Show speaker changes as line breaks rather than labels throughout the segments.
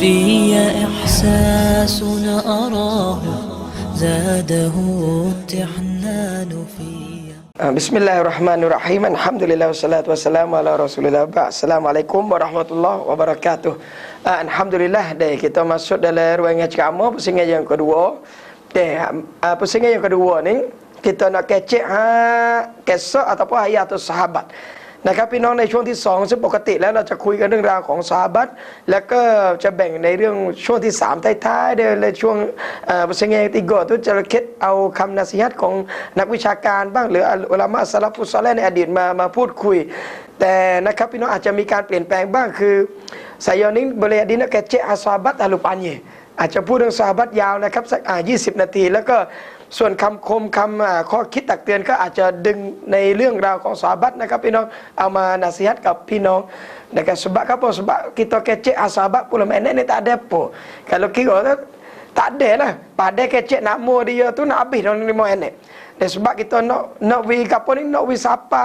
في إحساس أراه زاده امتحنان في
Ah, Bismillahirrahmanirrahim. Alhamdulillah wassalatu wassalamu ala Rasulillah. Ba. Assalamualaikum warahmatullahi wabarakatuh. Ah, Alhamdulillah deh kita masuk dalam ruangan ceramah pusingan yang kedua. Deh, ah, pusingan yang kedua ni kita nak kecek ha kisah ataupun ayat tu sahabat นะครับพี่น้องในช่วงที่สองซึ่งปกติแล้วเราจะคุยกันเรื่องราวของซาบัตแล้วก็จะแบ่งในเรื่องช่วงที่สามท้ายๆเดินเลยช่วงเออเสงยติโกตุจะคิดเอาคำนาสิฮัตของนักวิชาการบ้างหรืออุลามะสลับฟุตซอลในอดีตมามาพูดคุย แต่นะครับพี่น้องอาจจะมีการเปลี่ยนแปลงบ้างคือไซยอนิงบริยดินแกเจอาซาบัตอาลุปันเยอาจจะพูดเรื่องซาบัตยาวนะครับสักอ่า20 นาทีแล้วก็ ส่วนคำคมคำอ่าข้อคิดตักเตือนก็อาจจะดึงในเรื่องราวของซาบัตนะครับพี่น้องเอามานาสิฮัตกับพี่น้องนะครับ sebab apa sebab kita kecek sahabat pula nenek ni tak ada apa kalau kira tu tak ada lah pada kecek nama dia tu nak habis dalam lima nenek dan sebab kita nak nak wi apa ni nak wi siapa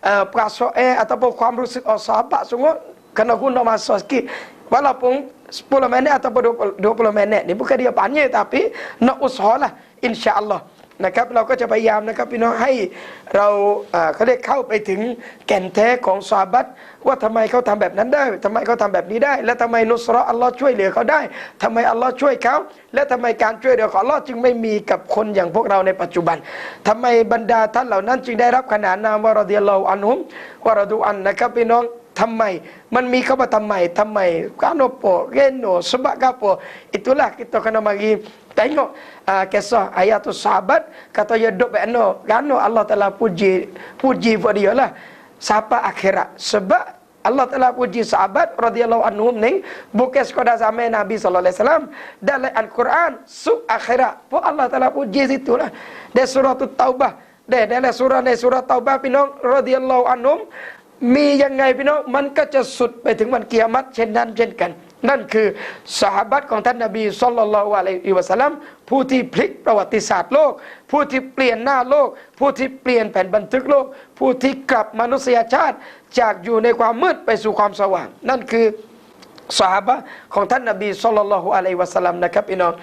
uh, perasaan ataupun ความรู้สึกของ sahabat sungguh kena guna masa sikit walaupun 10 minit ataupun 20, 20 minit ni bukan dia panjang tapi nak usahalah insya-Allah นะครับเราก็จะพยายามนะครับพี่น้องให้เราเขาเรียกเข้าไปถึงแก่นแท้ของซาบัตว่าทำไมเขาทำแบบนั้นได้ทำไมเขาทำแบบนี้ได้ และทำไมนุสรออัลลอฮ์ช่วยเหลือเขาได้ทำไมอัลลอฮ์ช่วยเขา และทำไมการช่วยเหลือของอัลลอฮ์จึงไม่มีกับคนอย่างพวกเราในปัจจุบันทำไมบรรดาท่านเหล่านั้นจึงได้รับขนานนามว่ารอดิยัลลอฮุอันฮุมวะรอดูอันนะครับพี่น้อง ทำไม มันมีคำว่าทำไมทำไม kanopo geno sebab apa itulah kita kena mari tengok uh, kisah ayat sahabat kata ya dok bekno kerana Allah Taala puji puji buat dia lah siapa akhirat sebab Allah Taala puji sahabat radhiyallahu anhum ni bukan sekadar zaman Nabi sallallahu alaihi wasallam dalam Al-Quran sub akhirat pun Allah Taala puji situlah dari surah Taubah dari dalam surahในsurah Taubah พี่น้อง radhiyallahu anhum มียังไงพี่น้องมันก็จะสุดไปถึงวันเกียรติเช่นนั้นเช่นกัน นั่นคือสหบัตของท่านนบีสุลต่านละอะลัยฮิวะสัลลัมผู้ที่พลิกประวัติศาสตร์โลก ผู้ที่เปลี่ยนหน้าโลก ผู้ที่เปลี่ยนแผ่นบันทึกโลก ผู้ที่กลับมนุษยชาติจากอยู่ในความมืดไปสู่ความสว่าง นั่นคือสหบะของท่านนบีสุลต่านละอะลัยฮิวะสัลลัมนะครับพี่น้อง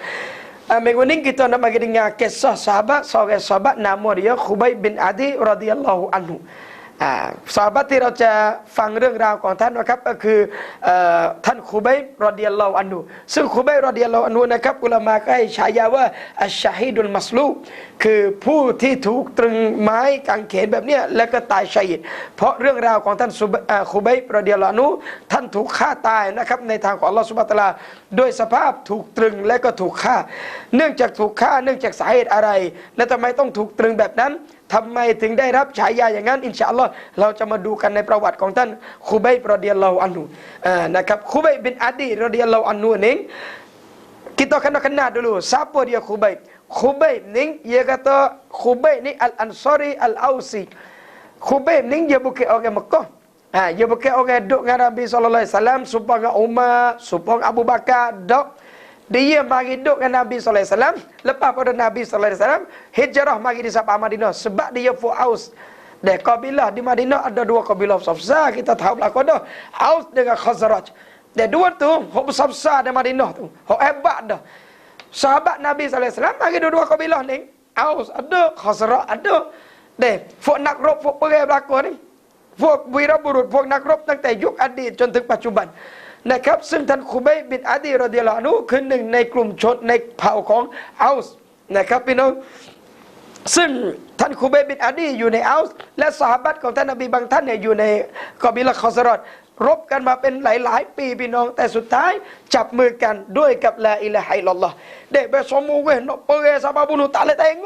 Uh, minggu ni kita nak bagi dengar kisah sahabat seorang sahabat nama dia Khubayb bin Adi radhiyallahu anhu. สาบัตที่เราจะฟังเรื่องราวของท่านนะครับก็คือท่านคูเบย์รอดิยัลลอฮุอันนูซึ่งคูเบย์รอดิยัลลอฮุอันนูนะครับอุลามาก็ให้ฉายาว่าอัชชาฮิดุลมัสลู คือผู้ที่ถูกตรึงไม้กางเขนแบบเนี้ยแล้วก็ตายชัยดเพราะเรื่องราวของท่านคูบัยรอดิยัลลอฮุท่านถูกฆ่าตายนะครับในทางของอัลลอฮฺสุบตลาด้วยสภาพถูกตรึงและก็ถูกฆ่า เนื่องจากถูกฆ่าเนื่องจากสาเหตุอะไร และทำไมต้องถูกตรึงแบบนั้นทำไมถึงได้รับฉายาอย่างนั้น อินชาอัลลอฮ์เราจะมาดูกันในประวัติของท่านคูบัยรอดิยัลลอนุนะครับคูบัยบินอดีรอดิยัลลอฮุอันฮุนี่ kita kena kenal dulu siapa dia Khubayb Khubayb ni dia kata Khubayb ni Al-Ansari Al-Ausi. Khubayb ni dia bukan orang Mekah. Ha, dia bukan orang duduk dengan Nabi SAW supaya dengan Umar supaya Abu Bakar dok. Dia mari duduk dengan Nabi SAW lepas pada Nabi SAW hijrah mari di Sabah Madinah. Sebab dia Fu'aus dan kabilah di Madinah ada dua kabilah besar kita tahu berlaku dah Aus dengan Khazraj. Dan dua tu hok besar-besar di Madinah tu. Hok hebat dah sahabat Nabi SAW mari dua-dua kabilah ni Aus ada Khazraj ada dan fuk nak rop fuk perang berlaku ni พวกวีรบุรุษพวกนักรบตั้งแต่ยุคอดีตจนถึงปัจจุบันนะครับ ซึ่งท่านคูเบย์บินอดีรอดิลานุคือหนึ่งในกลุ่มชนในเผ่าของอัลส์นะครับพี่น้องซึ่งท่านคูเบยบินอาดีอยู่ในอัลส์และสหบัตของท่านนบีบางท่านเนี่ยอยู่ในกบิลคอสรอด รบกันมาเป็นหลายๆ ปีพี่น้อง แต่สุดท้ายจับมือกันด้วยกับลาอิละฮิลลอฮ์เด็กไปสมมูเวนเปเรซาบาบุนุตาเลเตง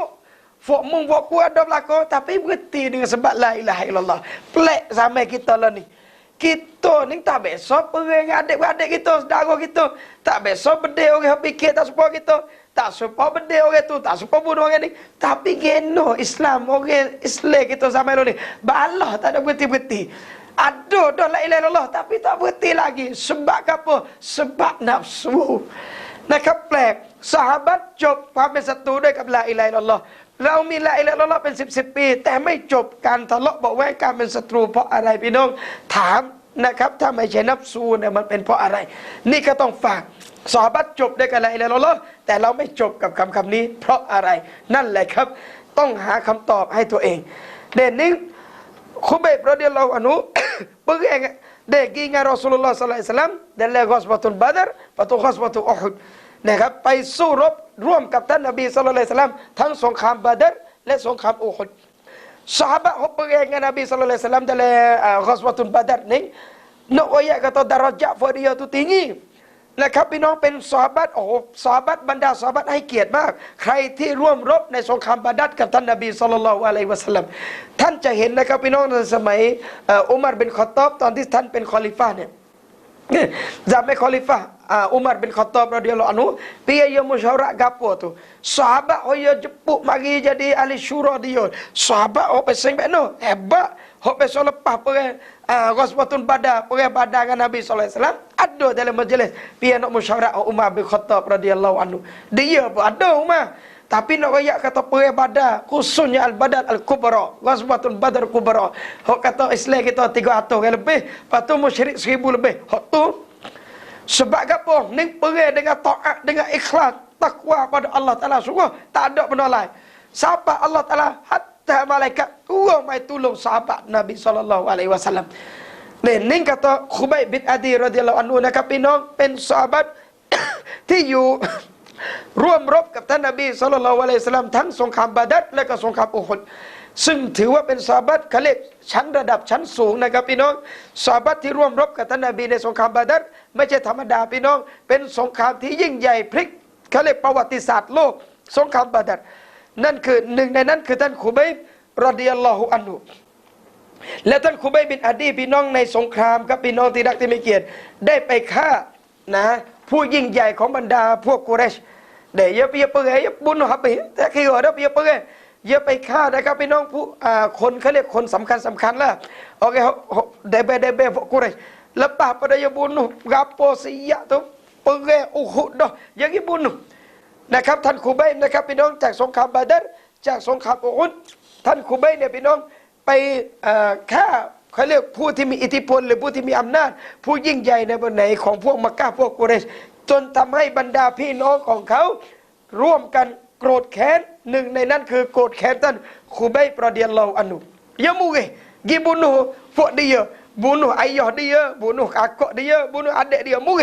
Fok mung fok kuat ada belakang tapi berhenti dengan sebab la ilaha illallah. Pelik zaman kita lah ni. Kita ni tak biasa perang adik-adik kita, saudara kita. Tak biasa berdeh orang fikir tak suka kita. Tak suka berdeh orang tu, tak suka bunuh orang ni. Tapi geno Islam, orang Islam kita zaman ni. Balah tak ada berhenti-berhenti. Ada dah la ilaha illallah tapi tak berhenti lagi. Sebab apa? Sebab nafsu. นะครับแปลกสหบัตจบความเป็นศัตรูด้วยกับลาอิลัยลลอฮ์เรามีลาอิลัยลลอเป็นสิบสิบปี แต่ไม่จบการทะเลาะเบาะแว้งการเป็นศัตรูเพราะอะไรพี่น้องถามนะครับ ถ้าไม่ใช่นับซูเนี่ยมันเป็นเพราะอะไร นี่ก็ต้องฝากสอบัตจบได้กันอะไรแล้วลอแต่เราไม่จบกับคำคำนี้ เพราะอะไรนั่นแหละครับ ต้องหาคำตอบให้ตัวเอง เด่นนี้ คุเบประเดียลอฮ์อนุเพิ่งเองเด็กยิงรอสุลลอฮ์สัลลัยสลัมเดลเลกอสบัตุนบาดรประตูกอสบัตุอุฮุดนะครับไปสู้รบร่วมกับท่านนบีสัลลัลลอฮ์สัลลัมทั้งสงครามบาดร์และสงครามอุฮุดสหายของพระเองนบีสัลลัลลอฮ์สัลลัมเดลเลกอสบัตุนบาดร์นี่นกอายะก็ตัวดารจัฟอริยาตุติงี นะครับพี่น้องเป็นซอบัตโอ้ซอบัตบรรดาซอบัตให้เกียรติมาก ใครที่ร่วมรบในสงครามบาดัดกับท่านนบีสุลต่านอะลัยวะสลัมท่านจะเห็นนะครับพี่น้องในสมัยอุมารเป็นคอตอบตอนที่ท่านเป็นคอลิฟ่าเนี่ยจะไม่คอลิฟ่าอุมารเป็นคอตอบเราเดียวเราอนุเปียยมุชาระกับปัวตุซอบัะโอ้ยจุปุมากีจะดีอะลิชูรอดิโยซอบัะโอ้ไปเซ็งแบบโน่แอบบะโอ้ไปโซลปะเพื่อ uh, Ghazwatul Badar perang Badar dengan Nabi wasallam. Ada dalam majlis dia nak musyawarah Umar bin Khattab radhiyallahu anhu. Dia pun ada Umar. Tapi nak royak kata perang badar khususnya al-badar al-kubra ghazwatul badar kubra. Hok kata Islam kita 300 orang lebih lepas tu musyrik 1000 lebih. Hok tu sebab apa ni perang dengan taat dengan ikhlas takwa pada Allah Taala sungguh tak ada benda lain. Siapa Allah Taala? Hatta malaikat turun mai tolong sahabat Nabi sallallahu alaihi wasallam นี่นิ่งกตคุบัยบิดอดีรดิยลลอฮุอันฮูนะครับพี่น้องเป็นสาบัตที่อยู่ร่วมรบกับท่านนบีสุลต่านละอะลัยฮิสลามทั้งสงครามบาดัดและก็สงครามอุฮุดซึ่งถือว่าเป็นซาบัตเขาเรียกชั้นระดับชั้นสูงนะครับพี่น้องซาบัตที่ร่วมรบกับท่านนบีในสงครามบาดัดไม่ใช่ธรรมดาพี่น้อง เป็นสงครามที่ยิ่งใหญ่พลิกเขาเรียกประวัติศาสตร์โลก สงครามบาดัดนั่นคือหนึ่งในนั้นคือท่านขุบัยบ รดิยัลลอฮุอันุและท่านคุบัยบินอาดีพี่น้องในสงครามครับพี่น้องที่รักที่ไม่เกียรติได้ไปฆ่านะผู้ยิ่งใหญ่ของบรรดาพวกกุเรชเดี๋ยวอย่าไปอย่าเปื่อยอย่าบุญหับไปแต่คือว่าเดี๋ยวอย่าเปื่อยอย่าไปฆ่านะครับพี่น้องผู้อ่าคนเขาเรียกคนสำคัญสำคัญละโอเคเดเบเดเบพวกกุเรช lepas pada dia bunuh gapo siap tu perang Uhud dah jadi bunuh นะครับท่านคูเบยนะครับพี่น้องจากสงครามบาดัรจากสงครามอุฮุด ท่านคูเบยเนี่ยพี่น้องไปเอ่อฆ่าเขาเรียกผู้ที่มีอิทธิพล หรือผู้ที่มีอำนาจ ผู้ยิ่งใหญ่ในบนไหนของพวกมักกะพวกกุเรช จนทำให้บรรดาพี่น้องของเขา ร่วมกันโกรธแค้นหนึ่งในนั้นคือโกรธแค้นท่านคูเบยประเดียนเราอันุยามูเกกิบุนุพวกเดียบุนุอยอเดียบุนุอากเดียบุนุอเดเดียมูเก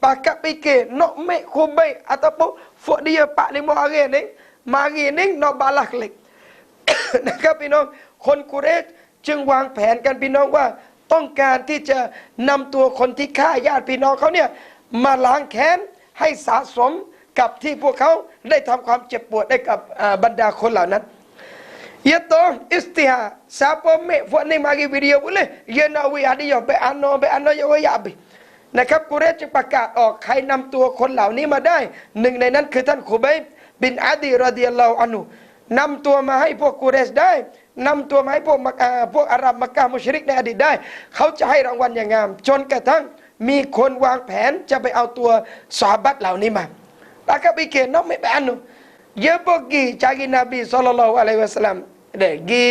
Pakat fikir nak make kubai ataupun fuk dia 4 5 hari ni mari ni nak balas klik นะครับพี่น้องคนกุเรชจึงวางแผนกันพี่น้องว่า ต้องการที่จะนำตัวคนที่ฆ่าญาติพี่น้องเขาเนี่ยมาล้างแค้นให้สะสมกับที่พวกเขาได้ทำความเจ็บปวดได้กับบรรดาคนเหล่านั้น Ya toh istihar. Siapa mek buat ni mari video boleh. Ya nak wi ada ya be ano be ano ya ya habis. นะครับกุเรชจึงประกาศออกใครนำตัวคนเหล่านี้มาได้ หนึ่งในนั้นคือท่านขุบัยบินอาดีรอดิยัลลอฮุอันุ นำตัวมาให้พวกกูเรสได้นำตัวมาให้พวกพวกอาหรับมักกะมุชริกในอดีตได้ เขาจะให้รางวัลอย่างงาม จนกระทั่งมีคนวางแผนจะไปเอาตัวสาบัตเหล่านี้มาปากบิเกนอไม่แบนนุเยบกีจากินบีสัลลัลอฮุะลัยวะสลลัมเด็กี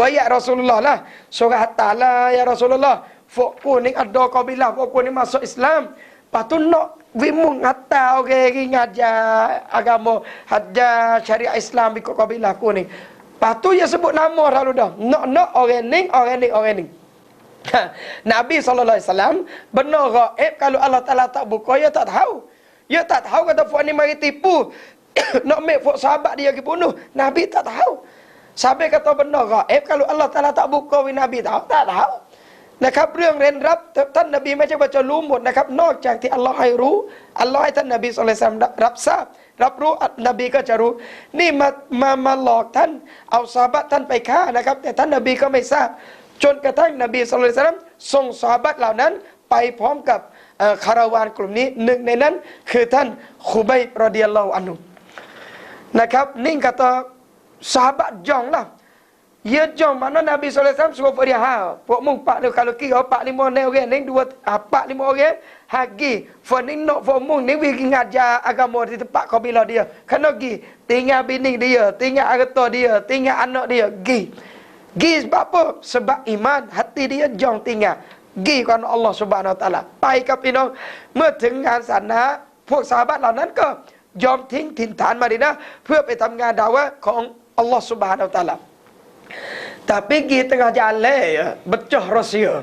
วายะรอสูลุลลอฮ์ละสุกฮัตตาลายารอสูลุลลอฮ์พวกกูนี่อัดดอกอบิลาพวกกูนี่มาสู่อิสลาม Lepas tu nak vimung hatta orang okay, ngajar agama hajar syariat Islam ikut kabilah kuning. Lepas tu dia sebut nama lalu dah. Nak nak orang ni, orang ni, orang ni. Nabi SAW benar gaib kalau Allah Ta'ala tak buka, dia tak tahu. Dia tak tahu kata Fuad ni mari tipu. Nak make Fuad sahabat dia pergi bunuh. Nabi tak tahu. Sampai kata benar gaib kalau Allah Ta'ala tak buka, Nabi tahu. Tak tahu. นะครับ เรื่องเร้นรับท่านนบีไม่ใช่ว่าจะรู้หมดนะครับ นอกจากที่อัลลอฮ์ให้รู้อัลลอฮ์ให้ท่านนบีสุลต่านรับทราบ รับรู้นบีก็จะรู้ นี่มามามาหลอกท่านเอาซาบะท่านไปฆ่านะครับ แต่ท่านนบีก็ไม่ทราบ จนกระทั่งนบีสุลต่านส่งซาบะเหล่านั้นไปพร้อมกับคาราวานกลุ่มนี้หนึ่งในนั้นคือท่านคูบัยรอดิยัลลอฮุอันุนะครับ นิ่งกระซาบะจอง lah Ya jom mana Nabi SAW suruh pada ha. Pok mung pak ni kalau kira pak lima ni orang ni dua pak lima orang hagi. For ni nak for mung ni pergi ngajar agama di tempat kabilah dia. Kena gi tinggal bini dia, tinggal harta dia, tinggal anak dia, gi. Gi sebab apa? Sebab iman hati dia jom tinggal. กี่ก่อนอัลลอฮฺสุบานอัลตะลาไปกับพี่น้อง เมื่อถึงงานศาสนาพวกสาบะเหล่านั้นก็ยอมทิ้งถิ่นฐานมาดีนะ เพื่อไปทำงานดาวะห์ของอัลลอฮฺสุบานอัลตะลา Tapi kita tengah jalan ya, becah rahsia.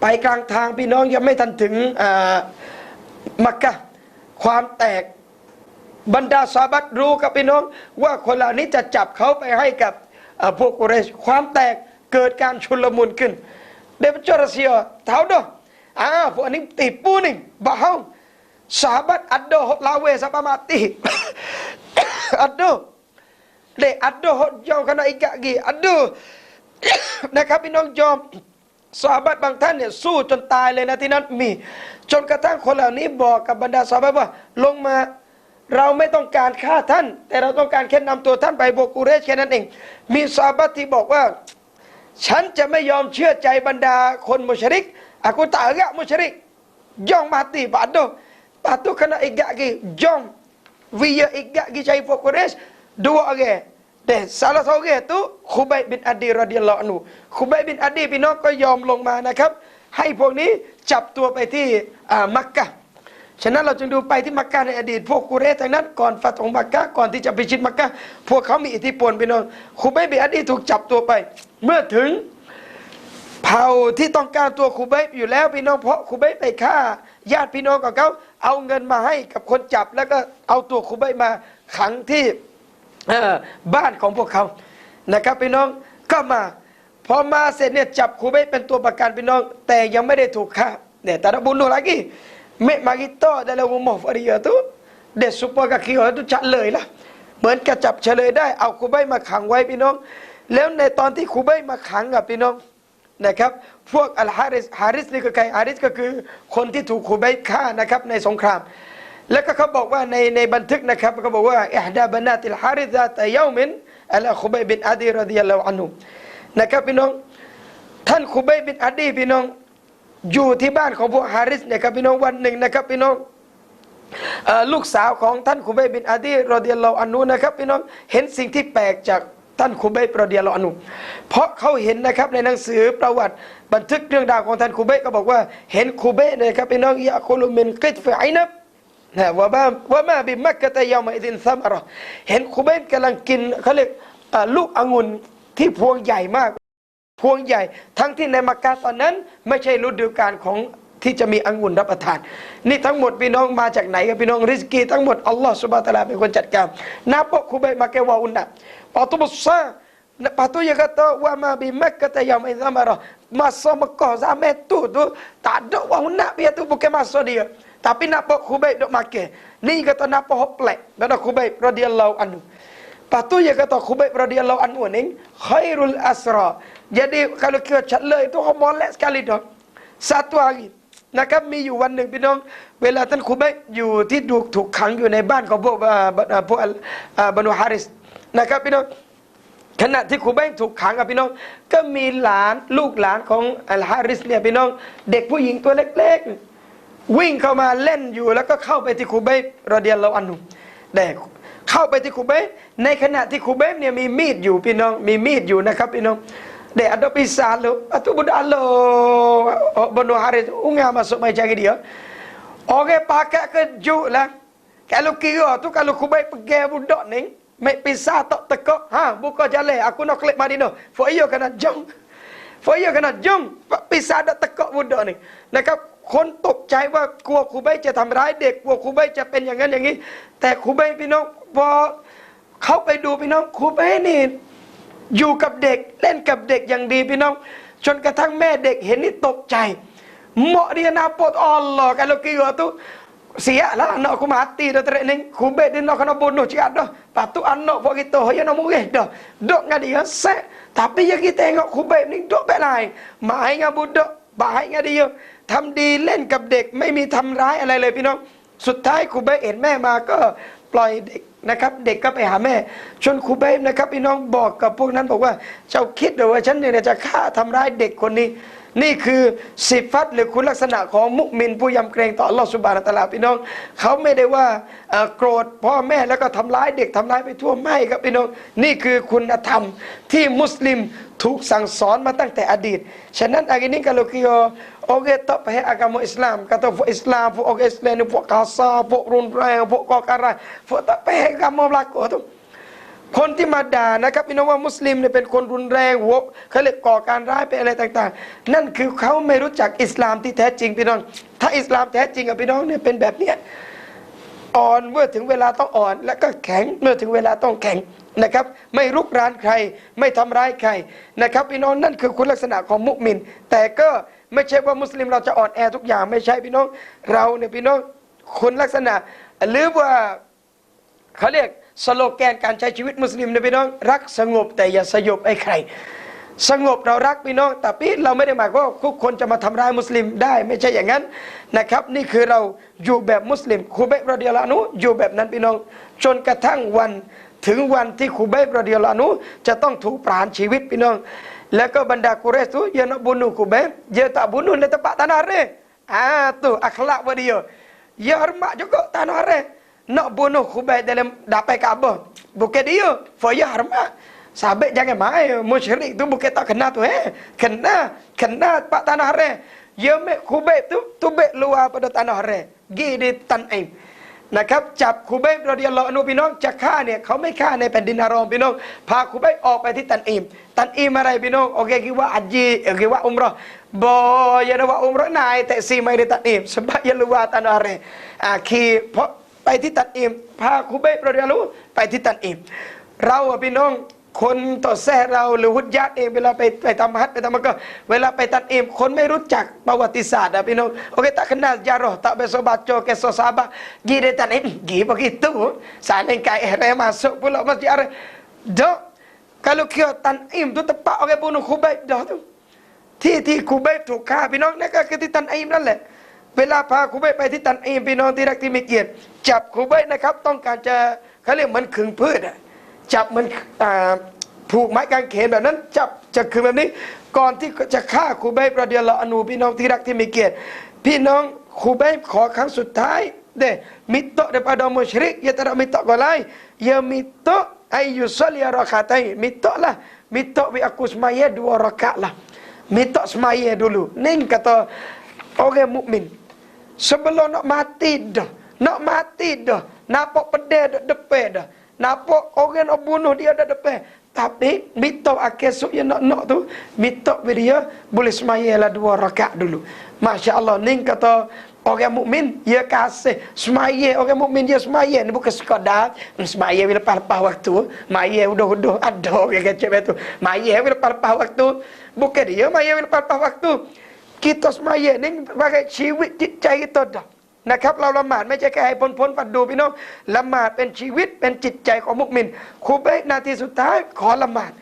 ไปกลางทางพี่น้องยังไม่ทันถึงมักกะความแตกบรรดาสาบัตรู้กับพี่น้อง ว่าคนเหล่านี้จะจับเขาไปให้กับพวกกุเรชความแตกเกิดการชุลมุนขึ้นเดบจอร์เซียเท่าดออ่าพวกนี้ติปูนี่งบ้าฮอง sahabat ada hok lawe sampai mati ada เด็ กอัดโหดยอมขณะอีกะกีอัดดูนะครับพี่น้องยอมสาบัตบางท่านเนี่ยสู้จนตายเลยนะที่นั้นมี จนกระทั่งคนเหล่านี้บอกกับบรรดาสาบัตว่า ลงมาเราไม่ต้องการฆ่าท่าน แต่เราต้องการแค่นำตัวท่านไปโบกกุเรชแค่นั้นเอง มีสาบัตที่บอกว่า ฉันจะไม่ยอมเชื่อใจบรรดาคนมุชริกอากูตาอกะมุชริกย่องมาตีบาดโดปาตุคณะอิกะกีย่องวิยาอิกะกีใจโบกูเรชดูอะไร Jom mati padu. Lepas tu kena ikat lagi. Jom. Via ikat lagi cari pok Quraisy. Dua orang. Deh, salah seorang tu Khubayb bin Adi radhiyallahu anhu. Khubayb bin Adi พี่น้องก็ยอมลงมานะครับ ให้พวกนี้จับตัวไปที่มักกะฉะนั้นเราจึงดูไปที่มักกะในอดีต พวกกุเรทั้งนั้นก่อนฟัตของมักกะก่อนที่จะไปชิดมักกะพวกเขามีอิทธิพลพี่น้องคูเบบินอดีถูกจับตัวไป เมื่อถึงเผ่าที่ต้องการตัวคูเบย์อยู่แล้วพี่น้องเพราะคูเบย์ไปฆ่า ญาติพี่น้องของเขาเอาเงินมาให้กับคนจับแล้วก็เอาตัวคูเบย์มาขังที่ บ้านของพวกเขานะครับพี่น้องก็มาพอมาเสร็จเนี่ยจับคูเบย์เป็นตัวประกันพี่น้อง แต่ยังไม่ได้ถูกฆ่าเนี่ยแต่ระบุนุลากีเมมากิโตได้แล้วมอฟาริยาตุเด็ดซุปเปอร์กะคิโอตุจัดเลยละเหมือนกับจับเฉลยได้เอาคูเบย์มาขังไว้พี่น้อง แล้วในตอนที่คูเบย์มาขังกับพี่น้องนะครับพวกอัลฮาริสฮาริสนี่คือใครฮาริสก็คือคนที่ถูกคูเบย์ฆ่านะครับในสงคราม แล้วก็เขาบอกว่าในในบันทึกนะครับเขาบอกว่าอิฮดาบนาติลฮาริสซาตยามินอัลคูเบย์บินอาดีรดิยัลลอฮอันฮุนะครับพี่น้อง ท่านคูเบย์บินอาดีพี่น้อง อยู่ที่บ้านของพวกฮาริสเนี่ยครับพี่น้องวันหนึ่งนะครับพี่น้องลูกสาวของท่านคุเบยบินอาดีรอเดียลลอฮอันนูนะครับพี่น้องเห็นสิ่งที่แปลกจากท่านคุเบยรอเดียลลอฮุอันนูเพราะเขาเห็นนะครับในหนังสือประวัติบันทึกเรื่องราวของท่านคุเบยก็บอกว่าเห็นคุเบยนะครับพี่น้องยาคุลุมินกิดฟิไอนับ นะว่ามาว่ามาบิมักกะตะยามาอิดินซัมอรอเห็นคุเบยกำลังกินเขาเรียกลูกองุ่นที่พวงใหญ่มาก พวงใหญ่ ทั้งที่ในมักกะตอนนั้น ไม่ใช่ฤดูกาลของที่จะมีองุ่นรับประทาน นี่ทั้งหมดพี่น้องมาจากไหนครับพี่น้องริสกีทั้งหมดอัลลอฮฺสุบฮาตะลาเป็นคนจัดการนับปกคุเบมาเกวาอุนนะปาตุบุษา Lepas tu dia kata wa ma bi Makkah yaum zamara. Masa Mekah zaman tu tu tak ada orang nak dia tu bukan masa dia. Tapi nak pak Khubayb duk makan. Ni kata nak apa hoplek. Kata Khubayb radhiyallahu anhu. Lepas tu dia kata Khubayb radhiyallahu anhu ni khairul asra. Jadi kalau kira cat le itu kau molek sekali dah. Satu hari นะครับมีอยู่วันหนึ่งพี่น้อง เวลาท่านคุบัยอยู่ที่ถูกถูกขังอยู่ในบ้านของพวกพวกอัลอ่าบรรดฮาริสนะครับพี่น้องขณะที่ครูเบ้ถูกขังกับพี่น้อง ก็มีหลานลูกหลานของอัลฮาริสเนี่ยพี่น้อง เด็กผู้หญิงตัวเล็ก ๆ วิ่งเข้ามาเล่นอยู่แล้วก็เข้าไปที่คูเบย์รอเดียนเราอันนุได้เข้าไปที่คูเบย์ในขณะที่คูเบย์เนี่ยมีมีดอยู่พี่น้องมีมีดอยู่นะครับพี่น้องเด้อดปิสาลูอตุบุดอโลบนฮาริอุงามาสุไมัยจางเดียวโอเคปากแกก็จุและ Kalau kira tu kalau kubai pegang budak ni, mek pisah tak tekak, ha buka jalan aku nak klik Madinah. For นะจุงฟอยโยกัน you kena jom. Pisah tak tekak budak ni. Nak คนตกใจว่ากลัวครูเบยจะทำร้ายเด็กกลัวครูเบยจะเป็นอย่างนั้นอย่างนี้ แต่ครูเบยพี่น้องพอเขาไปดูพี่น้องครูเบยนี่อยู่กับเด็กเล่นกับเด็กอย่างดีพี่น้อง จนกระทั่งแม่เด็กเห็นนี่ตกใจเหมาะเรียนาปดอัลลอกันลูกกี่ตัวเสียละอา nak aku mati dah terik ni kubek dia nak kena bunuh cik dah patu anak pok kita ya nak murih dah dok ngah dia set tapi ya kita tengok kubek ni dok baik lain mai ngah budak baik ngah dia ทำดีเล่นกับเด็กไม่มีทำร้ายอะไรเลยพี่น้อง สุดท้ายครูเบเห็นแม่มาก็ปล่อยเด็กนะครับเด็กก็ไปหาแม่จนครูเบย์นะครับพี่น้องบอกกับพวกนั้นบอกว่าเจ้าคิดหรือว่าฉันเนี่ยจะฆ่าทำร้ายเด็กคนนี้ นี่คือสิฟัตหรือคุณลักษณะของมุมินผู้ยำเกรงต่ออัลลอฮฺสุบานตะลาพี่น้อง เขาไม่ได้ว่าโกรธพ่อแม่แล้วก็ทำร้ายเด็กทำร้ายไปทั่วไม่ครับพี่น้อง นี่คือคุณธรรมที่มุสลิมถูกสั่งสอนมาตั้งแต่อดีต ฉะนั้นอันนี้ kalau kira orang tak faham agama Islam kata pok Islam pok orang Islam ni pok kasar pok runrang pok kokaran pok tak faham agama belaka tu คน คนที่มาด่านะครับพี่น้องว่ามุสลิมเนี่ยเป็นคนรุนแรงหัวเขาเรียกก่อการร้ายไปอะไรต่างๆ นั่นคือเขาไม่รู้จักอิสลามที่แท้จริงพี่น้อง ถ้าอิสลามแท้จริงอะพี่น้องเนี่ยเป็นแบบเนี้ยอ่อนเมื่อถึงเวลาต้องอ่อน แล้วก็แข็งเมื่อถึงเวลาต้องแข็งนะครับ ไม่รุกรานใคร ไม่ทำร้ายใครนะครับพี่น้องนั่นคือคุณลักษณะของมุสลิมแต่ก็ไม่ใช่ว่ามุสลิมเราจะอ่อนแอทุกอย่างไม่ใช่พี่น้อง เราเนี่ยพี่น้องคุณลักษณะ หรือว่าเขาเรียก สโลแกนการใช้ชีวิตมุสลิมนะพี่น้อง รักสงบแต่อย่าสยบไอ้ใคร สงบเรารักพี่น้อง แต่พี่เราไม่ได้หมายว่าทุกคนจะมาทำร้ายมุสลิมได้ไม่ใช่อย่างนั้นนะครับ นี่คือเราอยู่แบบมุสลิมคูเบกรอเดียลานุอยู่แบบนั้นพี่น้อง จนกระทั่งวันถึงวันที่คูเบกรอเดียลานุจะต้องถูกปราหารชีวิตพี่น้อง แล้วก็บรรดากุเรส tu dia nak bunuh Kubayb dia tak bunuh di tempat tanah re ah tu akhlak dia dia hormat juga tanah re nak bunuh Kubayb dalam dapai Kaabah bukan dia for dia hormat sahabat jangan main musyrik tu bukan tak kena tu eh kena kena tempat tanah re dia mek Kubayb tu tu bek luar pada tanah hari. gi di Tanim นะครับจับคูเบย์รอดิยัลลอฮุอันฮุพี่น้องจะฆ่าเนี่ยเขาไม่ฆ่าในแผ่นดินอารอมพี่น้องพาคูเบย์ออกไปที่ตันอิม ตันอิมอะไรพี่น้องโอเคคิดว่าอัจจีโอเคว่าอุมรอบอยานว่าอุมรอนายแต่ซีไม่ได้ตันอิมสบายยลุวาตันอะไรอ่าขี่เพราะ ไปที่ตันอิมพาคูเบย์ปรอดิยัลลอฮุไปที่ตันอิมเราพี่น้องคนต่อแซ่เราหรือวุฒิญาติเองเวลาไปไปทำฮัทไปทำมันก็เวลาไปตัดเองคนไม่รู้จักประวัติศาสตร์อะพี่น้องโอเค tak kenal jarah tak biasa baca kisah sahabat gi dia tak eh gi begitu sana kai eh masuk pula masjid ar dak kalau kira tanim tu tempat orang bunuh Khubayb dah tu ที่ที่คูเบตถูกฆ่าพี่น้องนั่นก็คือที่ตันอิมนั่นแหละเวลาพาคูเบตไปที่ตันอิมพี่น้องที่รักที่มีเกียรติ จับครูใบนะครับ ต้องการจะเขาเรียกเหมือนขึงพืชจับมันผูกไม้กางเขนแบบนั้น จับจะคืนแบบนี้ ก่อนที่จะฆ่าครูใบประเดี๋ยวเราอนุพี่น้องที่รักที่มีเกียรติ พี่น้องครูใบขอครั้งสุดท้าย เดมิโตเดปาดอมุชริกยะตระมิโตก็ไลยามิโตไอยุสเลียรอคาตัมิโตละมิโตวิอากุสมายดัวรกะละมิโตสมายะดูลูนิ่งกะตอโอเคมุมิน sebelum nak mati dah Nak mati dah. Nampak pedih dah depan dah. Nampak orang nak bunuh dia dah depan. Tapi mitok akhir sup yang nak nak tu mitok dia boleh semaya lah dua rakaat dulu. Masya Allah ning kata orang mukmin dia kasih semaya orang mukmin dia semaya ni bukan sekadar hmm, semaya bila lepas-lepas waktu maya udah-udah ada orang kecil tu maya bila lepas-lepas waktu bukan dia maya bila lepas-lepas waktu kita semaya ni bagai ciwit cari tu dah นะครับ เราละหมาดไม่ใช่แค่ให้พ้นพ้นปัดดูพี่น้องละหมาดเป็นชีวิตเป็นจิตใจของมุกมินครูเบกนาทีสุดท้ายขอละหมาด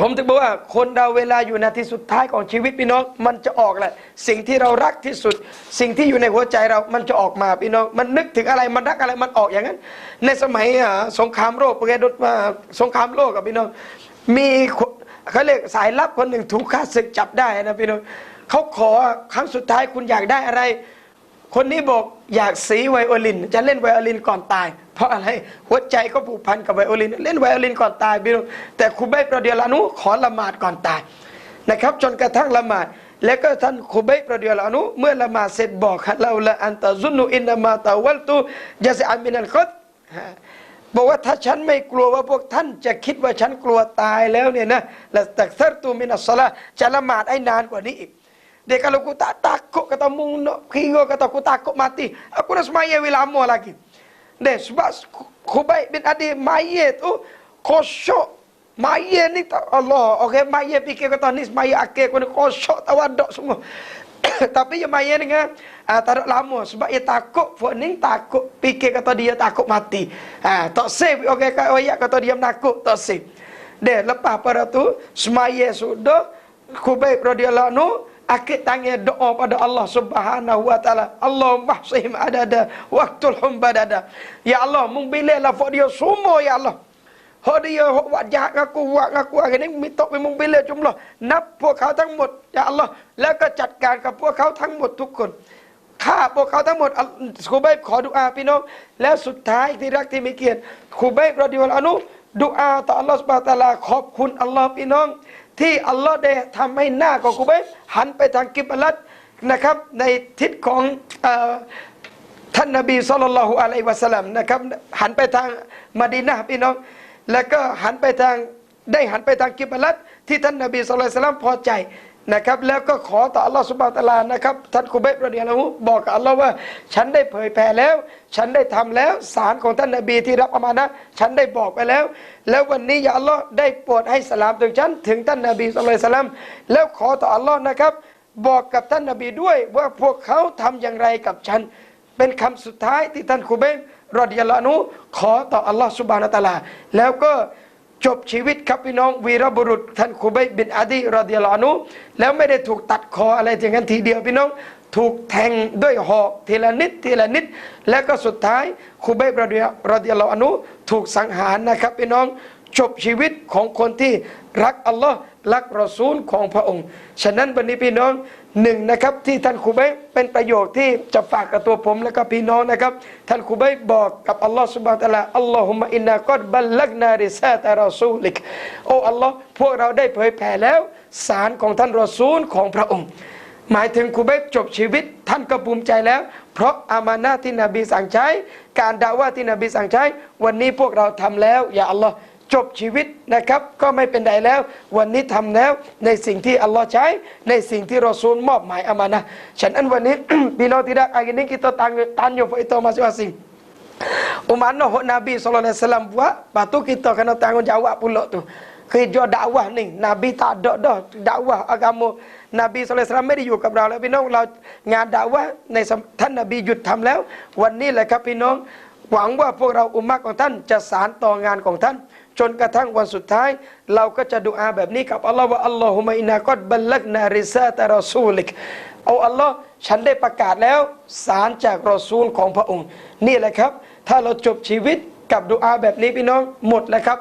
ผมถึงบอกว่าคนเราเวลาอยู่นาทีสุดท้ายของชีวิตพี่น้อง มันจะออกแหละ สิ่งที่เรารักที่สุด สิ่งที่อยู่ในหัวใจเรามันจะออกมาพี่น้อง มันนึกถึงอะไรมันรักอะไรมันออกอย่างนั้น ในสมัยสงครามโลกประเทศมาสงครามโลกกับพี่น้องมีเขาเรียกสายลับคนหนึ่งถูกฆ่าศึกจับได้นะพี่น้องเขาขอครั้งสุดท้ายคุณอยากได้อะไร คนนี้บอกอยากสีไวโอลิน จะเล่นไวโอลินก่อนตาย เพราะอะไรหัวใจก็ผูกพันกับไวโอลิน เล่นไวโอลินก่อนตายพี่น้องแต่คูเบย์ประเดียลานุขอละหมาดก่อนตายนะครับ จนกระทั่งละหมาด แล้วก็ท่านคูเบย์ประเดียลานุเมื่อละหมาดเสร็จบอกเราละอันตะซุนุอินนามาตะวัลตุยาเซอามินัลคดบอกว่าถ้าฉันไม่กลัวว่าพวกท่านจะคิดว่าฉันกลัวตายแล้วเนี่ยนะและตักเซรตูมินัสซาละจะละหมาดให้นานกว่านี้อีก Dia kalau aku tak takut kata mu nak kira kata aku takut mati, aku dah semaya lebih lama lagi. Dia sebab Khubayb bin Adi maya tu kosok. Maya ni tak Allah, orang maya fikir kata ni semaya akhir aku ni kosok tawadak semua. Tapi dia maya ni kan ah, tak ada lama sebab dia takut Fuad ni takut fikir kata dia takut mati. Ha, tak orang okay, kata ayat kata dia menakut tak save. Dia lepas pada tu semaya sudah Khubayb radhiyallahu anhu akid tangan doa pada Allah Subhanahu wa taala. Allahumma hsihim adada waqtul hum badada. Ya Allah, mung bilihlah fok dia semua ya Allah. Hak dia hak buat jahat ngaku buat ngaku hari ni minta memang bila jumlahนับพวกเขาทั้งหมดอย่าอัลลอฮ์แล้วก็จัดการกับพวกเขาทั้งหมดทุกคนฆ่าพวกเขาทั้งหมดอัลครูเบฟขอดุอาพี่น้อง แล้วสุดท้ายที่รักที่มีเกียรติครูเบฟรอดิวัลอานุ ดุอาต่ออัลลอฮฺสุบฮานะตะอาลาขอบคุณอัลลอฮฺพี่น้อง ที่อัลลอฮฺได้ทำให้หน้าของครูเบสหันไปทางกิบลัดนะครับ ในทิศของท่านนบีสุลต่านละฮุอะลัยฮิวะสัลลัมนะครับหันไปทางมาดีนะพี่น้อง แล้วก็หันไปทางได้หันไปทางกิบลัดที่ท่านนบีสุลต่านละฮุพอใจ นะครับแล้วก็ขอต่ออัลลอฮฺสุบานะตะอาลานะครับท่านคุเบบรเดิยัลลอฮุบอกกับอัลลอฮ์ว่า ฉันได้เผยแผ่แล้ว ฉันได้ทำแล้วสารของท่านนบีที่รับอามานะฉันได้บอกไปแล้ว แล้ววันนี้อย่าอัลลอฮ์ได้โปรดให้สลามถึงฉันถึงท่านนบีสุลต่านละลัมแล้วขอต่ออัลลอฮ์นะครับบอกกับท่านนบีด้วยว่าพวกเขาทำอย่างไรกับฉัน เป็นคำสุดท้ายที่ท่านคูเบนรอดิยัลลอฮุอันฮุขอต่ออัลลอฮ์สุบานะตะอาลา แล้วก็ จบชีวิตครับพี่น้องวีรบุรุษท่านคูเบยบินอาดีรอดิยัลลอนุแล้วไม่ได้ถูกตัดคออะไรอย่างนั้นทีเดียวพี่น้องถูกแทงด้วยหอกทีละนิดทีละนิด แล้วก็สุดท้ายคูเบยรอดิรอดิยัลลอนุถูกสังหารนะครับพี่น้องจบชีวิตของคนที่รักอัลลอฮ์รักรอซูลของพระองค์ ฉะนั้นวันนี้พี่น้อง หนึ่งนะครับที่ท่านคูเบยเป็นประโยคที่จะฝากกับตัวผมและก็พี่น้องนะครับ ท่านคูเบยบอกกับอัลลอฮ์สุบฮานตะอาลาอัลลอฮุมะอินนากอดบัลลักนาริซาตะรอซูลิกโอ้อัลลอฮ์พวกเราได้เผยแผ่แล้ว สารของท่านรอซูลของพระองค์ หมายถึงคูเบยจบชีวิต ท่านก็ภูมิใจแล้ว เพราะอามานะห์ที่นบีสั่งใช้ การด่าว่าที่นบีสั่งใช้ วันนี้พวกเราทำแล้วอย่าอัลลอฮ์ จบชีวิตนะครับ ก็ไม่เป็นไรแล้ว วันนี้ทำแล้วในสิ่งที่อัลลอฮ์ใช้ ในสิ่งที่รอซูลมอบหมายอามานะฉะนั้นวันนี้ bila tidak hari ini kita tanya, tanya itu masing-masing Umanah Nabi SAW buat Lepas tu kita kena tanggungjawab pula tu Kerja dakwah ni Nabi tak ada dah dakwah agama Nabi SAW ไม่ได้อยู่กับเราแล้วพี่น้องเรางานดาว่าในท่านนบีหยุดทำแล้ว วันนี้แหละครับพี่น้อง หวังว่าพวกเราอุมมะของท่านจะสารต่องานของท่าน จนกระทั่งวันสุดท้าย เราก็จะดุอาแบบนี้กับอัลลอฮ์ว่าอัลลอฮุมะอินากอดบัลลักนาริซาตะรอซูลิกเอาอัลลอฮ์ฉันได้ประกาศแล้วสารจากรอซูลของพระองค์ นี่แหละครับ ถ้าเราจบชีวิตกับดุอาแบบนี้พี่น้องหมดแล้วครับ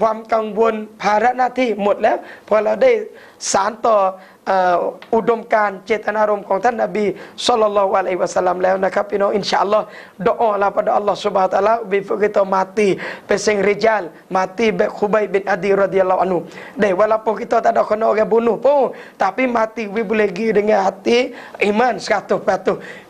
ความกังวลภาระหน้าที่หมดแล้วพอเราได้สารต่อ อุดมการเจตนารมณ์ของท่านนบีสุลต่านละอะลัยวะสัลลัมแล้วนะครับพี่น้องอินชาอัลลอฮ์ดออลาพระอัลลอฮ์สุบฮาตะลาบิฟกิโตมาตีเป็นสิ่งริจัลมาตีแบบคุบัยบินอดีรดิยัลลอฮ์อนุเดี๋ยวเวลาพวกเรา tidak kena orang bunuh pun tapi mati we boleh pergi dengan hati iman 100%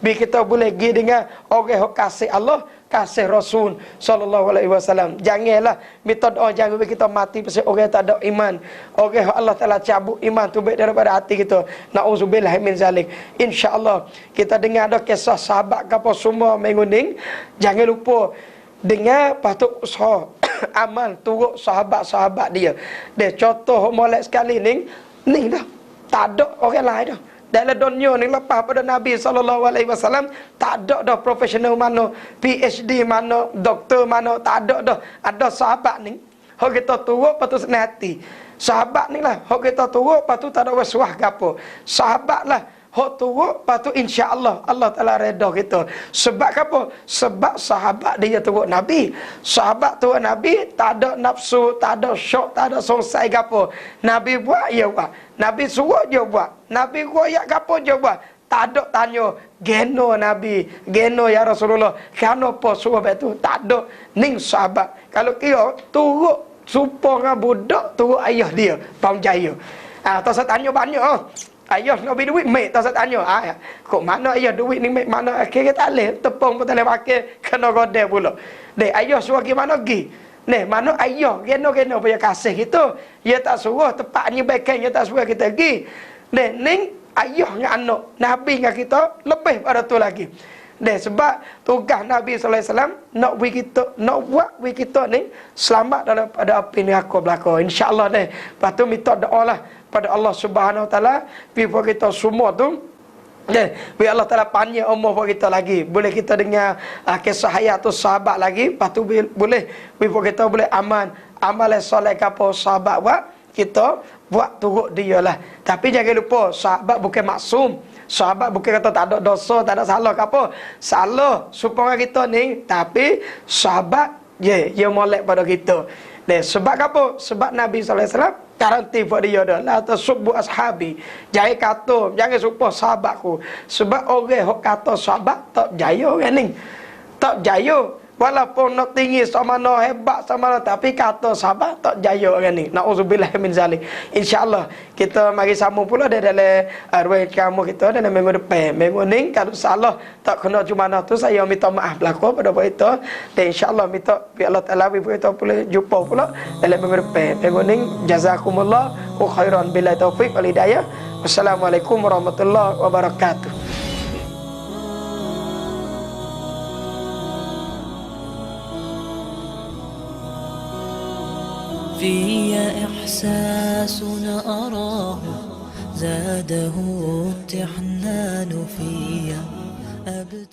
bila kita boleh pergi dengan orang yang kasih Allah kasih Rasul sallallahu alaihi wasallam. Janganlah minta doa jangan kita mati pasal orang tak ada iman. Orang Allah Taala cabut iman tu baik daripada hati kita. Nauzubillah min zalik. Insya-Allah kita dengar ada kisah sahabat ke apa semua menguning. Jangan lupa dengar patut usaha amal turut sahabat-sahabat dia. Dia contoh molek sekali ni ni dah. Tak ada orang lain dah dalam dunia ni lepas pada Nabi SAW tak ada dah profesional mana PhD mana doktor mana tak ada dah. Ada sahabat ni hok kita turut lepas tu senang hati. Sahabat ni lah hok kita turut lepas tu tak ada waswah apa sahabat lah Hak turut, lepas tu insya Allah Ta'ala reda kita Sebab apa? Sebab sahabat dia turut Nabi Sahabat turut Nabi Tak ada nafsu, tak ada syok, tak ada songsai apa Nabi buat, ya buat Nabi suruh, dia buat Nabi royak apa, dia buat tak ada tanya geno Nabi, geno ya Rasulullah. Kenapa suruh betul? Tak ada. Ning sahabat. Kalau kira turut supaya budak turut ayah dia, Pam Jaya. Ah, tak saya tanya banyak ah. Ayah nak beri duit, mek tak saya tanya. Ah, kok mana ayah duit ni mek mana akhirnya tak boleh. Tepung pun tak boleh pakai. Kena godek pula. Dek, ayah suruh pergi mana pergi? Nih, mana ayah geno-geno punya kasih gitu. Dia tak suruh tepatnya baikkan dia tak suruh kita pergi. Nih, ning ayah dengan anak Nabi dengan kita lebih pada tu lagi. Deh sebab tugas Nabi sallallahu alaihi wasallam nak we kita nak buat we kita ni selamat daripada api neraka belaka. Insya-Allah deh. Lepas tu minta doa lah pada Allah Subhanahu Taala before kita semua tu Ya, biar Allah Taala panjang umur buat kita lagi. Boleh kita dengar uh, kisah hayat tu sahabat lagi. Lepas tu boleh before kita boleh aman amal soleh apa sahabat buat kita buat turut dia lah. Tapi jangan lupa sahabat bukan maksum. Sahabat bukan kata tak ada dosa, tak ada salah ke apa. Salah supaya kita ni. Tapi sahabat, ya, yeah, dia molek pada kita. deh sebab apa sebab Nabi sallallahu alaihi wasallam garanti buat dia dah la tasubbu ashabi jangan kata jangan sumpah sahabatku sebab orang hok kata sahabat tak jaya orang ni tak jaya walaupun nak tinggi sama mana hebat sama mana tapi kata sahabat tak jaya orang ni. Naudzubillah min zalik. Insyaallah kita mari sama pula dia dalam uh, ruang kamu kita dalam minggu depan. Minggu ni kalau salah tak kena cuma mana tu saya minta maaf berlaku pada buat itu dan insyaallah minta bi Allah Taala bi kita boleh jumpa pula dalam minggu depan. Minggu ni jazakumullah wa khairan. Bila taufik wal hidayah. Wassalamualaikum warahmatullahi wabarakatuh
في إحساس أراه زاده امتحنان في أبت